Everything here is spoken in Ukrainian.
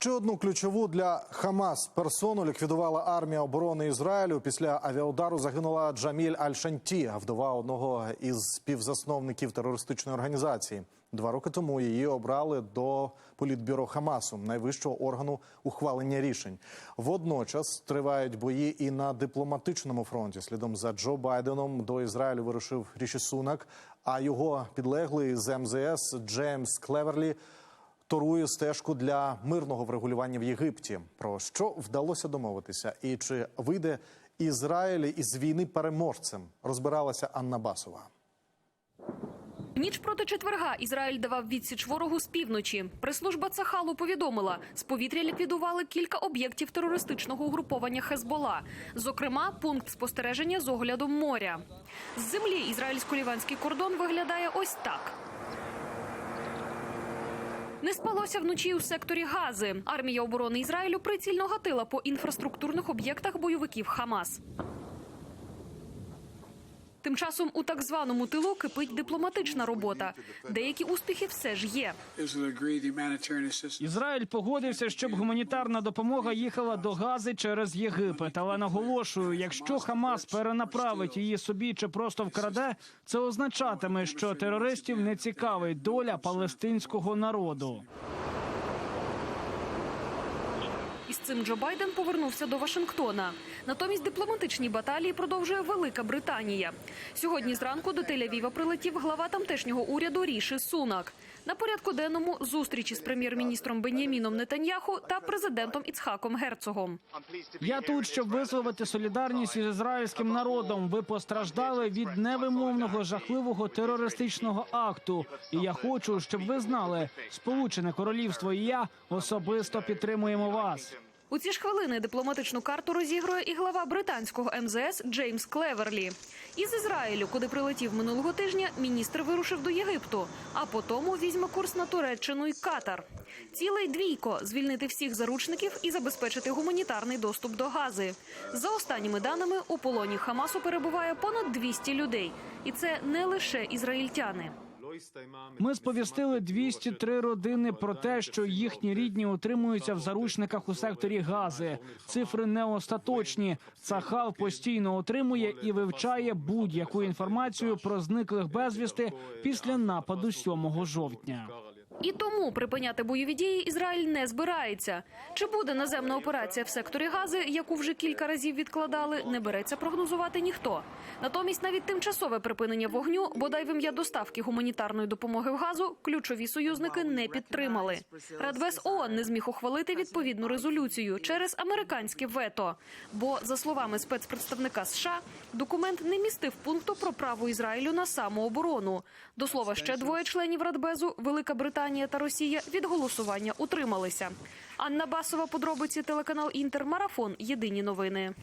Ще одну ключову для Хамас персону ліквідувала армія оборони Ізраїлю. Після авіаудару загинула Джаміль Аль-Шанті, вдова одного із співзасновників терористичної організації. Два роки тому її обрали до політбюро Хамасу, найвищого органу ухвалення рішень. Водночас тривають бої і на дипломатичному фронті. Слідом за Джо Байденом до Ізраїлю вирушив Ріші Сунак, а його підлеглий з МЗС Джеймс Клеверлі торує стежку для мирного врегулювання в Єгипті. Про що вдалося домовитися, і чи вийде Ізраїль із війни переможцем? Розбиралася Анна Басова. Ніч проти четверга Ізраїль давав відсіч ворогу з півночі. Прес-служба Цахалу повідомила, з повітря ліквідували кілька об'єктів терористичного угруповання Хезбола, зокрема, пункт спостереження з оглядом моря. З землі ізраїльсько-ліванський кордон виглядає ось так. Не спалося вночі у секторі Гази. Армія оборони Ізраїлю прицільно гатила по інфраструктурних об'єктах бойовиків Хамас. Тим часом у так званому тилу кипить дипломатична робота. Деякі успіхи все ж є. Ізраїль погодився, щоб гуманітарна допомога їхала до Гази через Єгипет. Але наголошую, якщо Хамас перенаправить її собі чи просто вкраде, це означатиме, що терористів не цікавить доля палестинського народу. І з цим Джо Байден повернувся до Вашингтона. Натомість дипломатичні баталії продовжує Велика Британія. Сьогодні зранку до Тель-Авіва прилетів глава тамтешнього уряду Ріші Сунак. На порядку денному зустрічі з прем'єр-міністром Беняміном Нетаньяху та президентом Іцхаком Герцогом. Я тут, щоб висловити солідарність із ізраїльським народом. Ви постраждали від невимовного жахливого терористичного акту. І я хочу, щоб ви знали, Сполучене Королівство і я особисто підтримуємо вас. У ці ж хвилини дипломатичну карту розігрує і глава британського МЗС Джеймс Клеверлі. Із Ізраїлю, куди прилетів минулого тижня, міністр вирушив до Єгипту, а потому візьме курс на Туреччину і Катар. Цілий двійко звільнити всіх заручників і забезпечити гуманітарний доступ до Гази. За останніми даними у полоні Хамасу перебуває понад 200 людей, і це не лише ізраїльтяни. Ми сповістили 203 родини про те, що їхні рідні утримуються в заручниках у секторі Гази. Цифри не остаточні. Цахал постійно отримує і вивчає будь-яку інформацію про зниклих безвісти після нападу 7 жовтня. І тому припиняти бойові дії Ізраїль не збирається. Чи буде наземна операція в секторі Гази, яку вже кілька разів відкладали, не береться прогнозувати ніхто. Натомість навіть тимчасове припинення вогню, бодай в ім'я доставки гуманітарної допомоги в газу, ключові союзники не підтримали. Радбез ООН не зміг ухвалити відповідну резолюцію через американське вето. Бо, за словами спецпредставника США, документ не містив пункту про право Ізраїлю на самооборону. До слова, ще двоє членів Радбезу Велика Британія та Росія від голосування утрималися. Анна Басова, подробиці телеканал Інтермарафон. Єдині новини.